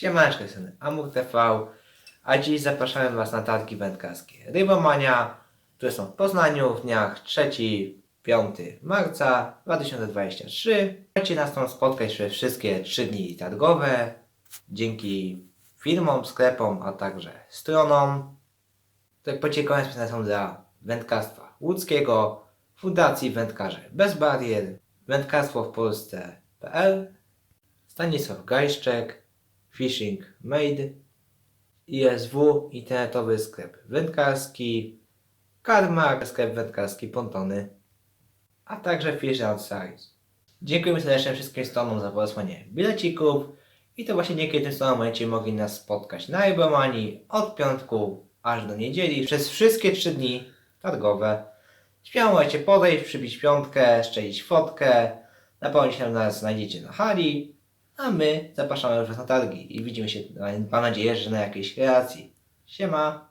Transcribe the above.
Siemaneczko, jestem Amur TV, a dziś zapraszamy Was na targi wędkarskie. Rybomania, które są w Poznaniu w dniach 3-5 marca 2023. Możecie nas tam spotkać przez wszystkie 3 dni targowe, dzięki firmom, sklepom, a także stronom, które pociekają specjalne są dla wędkarstwa łódzkiego, Fundacji Wędkarze Bez Barier, Wędkarstwo w Polsce.pl, Stanisław Gajszczek, Fishing Made, ISW, internetowy sklep wędkarski, Karmar, sklep wędkarski Pontony, a także Fish Outsiders. Dziękujemy serdecznie wszystkim stronom za wysłanie bilecików i to właśnie dzięki tym stronom będziecie mogli nas spotkać na Ibomanii od piątku aż do niedzieli przez wszystkie trzy dni targowe. Śmiało możecie podejść, przybić piątkę, szczelić fotkę, napełnić się nas znajdziecie na hali, a my zapraszamy już na targi i widzimy się, mam nadzieję, że na jakiejś kreacji. Siema!